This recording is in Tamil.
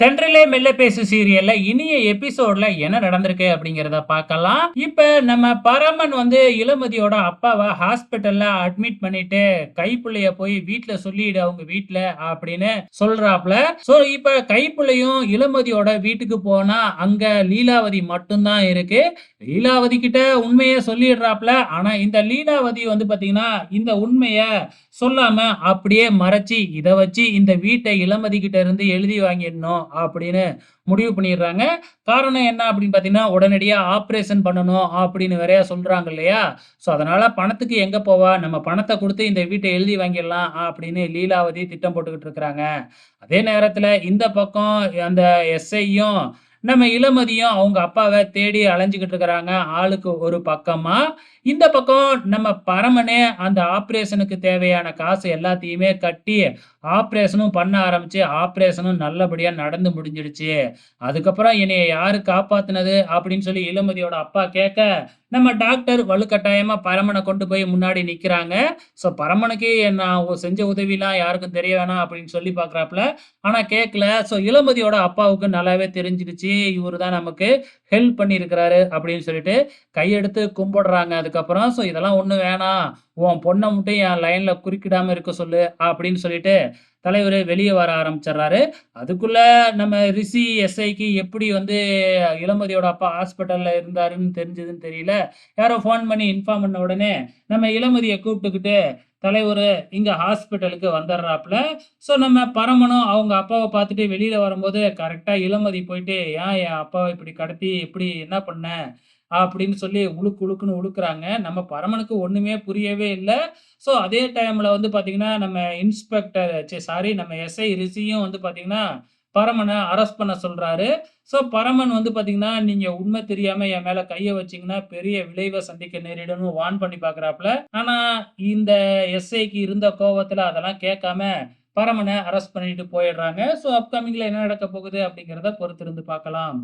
தென்றலே மெல்ல பேசு சீரியல்ல இனிய எபிசோட்ல என்ன நடந்திருக்கு அப்படிங்கிறத பார்க்கலாம். இப்ப நம்ம பரமன் வந்து இளமதியோட அப்பாவை ஹாஸ்பிட்டல்ல அட்மிட் பண்ணிட்டு கைப்புள்ளைய போய் வீட்டுல சொல்லிடு அவங்க வீட்டுல அப்படின்னு சொல்றாப்ல சோ இப்ப கைப்புள்ளையும் இளமதியோட வீட்டுக்கு போனா அங்க லீலாவதி மட்டும்தான் இருக்கு. லீலாவதி கிட்ட உண்மையை சொல்லிடுறாப்ல ஆனா இந்த லீலாவதி வந்து பாத்தீங்கன்னா இந்த உண்மைய சொல்லாம அப்படியே மறைச்சி இதை வச்சு இந்த வீட்டை இளமதி கிட்ட இருந்து எழுதி வாங்கிடணும் அப்படின்னு முடிவு பண்ணிடுறாங்க. காரணம் என்ன அப்படின்னு பார்த்தீங்கன்னா உடனடியாக ஆப்ரேஷன் பண்ணணும் அப்படின்னு வேறையா சொல்கிறாங்க இல்லையா? ஸோ அதனால் பணத்துக்கு எங்கே போவா? நம்ம பணத்தை கொடுத்து இந்த வீட்டை எழுதி வாங்கிடலாம் அப்படின்னு லீலாவதி திட்டம் போட்டுக்கிட்டு இருக்கிறாங்க. அதே நேரத்தில் இந்த பக்கம் அந்த எஸ்ஐயும் நம்ம இளமதியும் அவங்க அப்பாவை தேடி அலைஞ்சுக்கிட்டு இருக்கிறாங்க. ஆளுக்கு ஒரு பக்கமா. இந்த பக்கம் நம்ம பரமனே அந்த ஆப்ரேஷனுக்கு தேவையான காசு எல்லாத்தையுமே கட்டி ஆப்ரேஷனும் பண்ண ஆரம்பிச்சு ஆப்ரேஷனும் நல்லபடியா நடந்து முடிஞ்சிடுச்சு. அதுக்கப்புறம் என்னைய யாரு காப்பாத்தினது அப்படின்னு சொல்லி இளமதியோட அப்பா கேட்க நம்ம டாக்டர் வலுக்கட்டாயமா பரமனை கொண்டு போய் முன்னாடி நிக்கிறாங்க. ஸோ பரமனுக்கு நான் செஞ்ச உதவிலாம் யாருக்கும் தெரிய வேணாம் அப்படின்னு சொல்லி பாக்குறாப்புல ஆனா கேட்கல ஸோ இளமதியோட அப்பாவுக்கு நல்லாவே தெரிஞ்சிடுச்சு. இவரு தான் நமக்கு ஹெல்ப் பண்ணியிருக்கிறாரு அப்படின்னு சொல்லிட்டு கையெடுத்து கும்பிடுறாங்க. அதுக்கப்புறம் ஸோ இதெல்லாம் ஒன்றும் வேணாம். உன் பொண்ணை மட்டும் என் லைன்ல குறுக்கிடாம இருக்க சொல்லு அப்படின்னு சொல்லிட்டு தலைவர் வெளியே வர ஆரம்பிச்சிடுறாரு. அதுக்குள்ள நம்ம ரிஷி எஸ்ஐக்கு எப்படி வந்து இளமதியோட அப்பா ஹாஸ்பிட்டல்ல இருந்தாருன்னு தெரிஞ்சதுன்னு தெரியல. யாரோ ஃபோன் பண்ணி இன்ஃபார்ம் பண்ண உடனே நம்ம இளமதியை கூப்பிட்டுக்கிட்டு தலைவர் இங்க ஹாஸ்பிட்டலுக்கு வந்துடுறாப்புல. ஸோ நம்ம பரமனும் அவங்க அப்பாவை பார்த்துட்டு வெளியில வரும்போது கரெக்டா இளமதி போயிட்டு ஏன் என் அப்பாவை இப்படி கடத்தி இப்படி என்ன பண்ண? அப்படின்னு சொல்லி உழுக்கு உழுக்குன்னு உழுக்குறாங்க. நம்ம பரமனுக்கு ஒண்ணுமே புரியவே இல்லை. ஸோ அதே டைம்ல வந்து பார்த்திங்கன்னா நம்ம இன்ஸ்பெக்டர் சாரி நம்ம எஸ்ஐ ரிஷியும் வந்து பாத்தீங்கன்னா பரமனை அரெஸ்ட் பண்ண சொல்றாரு. ஸோ பரமன் வந்து பாத்தீங்கன்னா நீங்க உண்மை தெரியாம என் மேல கையை வச்சீங்கன்னா பெரிய விளைவை சந்திக்க நேரிடும்னு வார்ன் பண்ணி பாக்குறாப்புல. ஆனா இந்த எஸ்ஐக்கு இருந்த கோவத்துல அதெல்லாம் கேட்காம பரமனை அரெஸ்ட் பண்ணிட்டு போயிடுறாங்க. ஸோ அப்கமிங்ல என்ன நடக்க போகுது அப்படிங்கிறத பொறுத்திருந்து பார்க்கலாம்.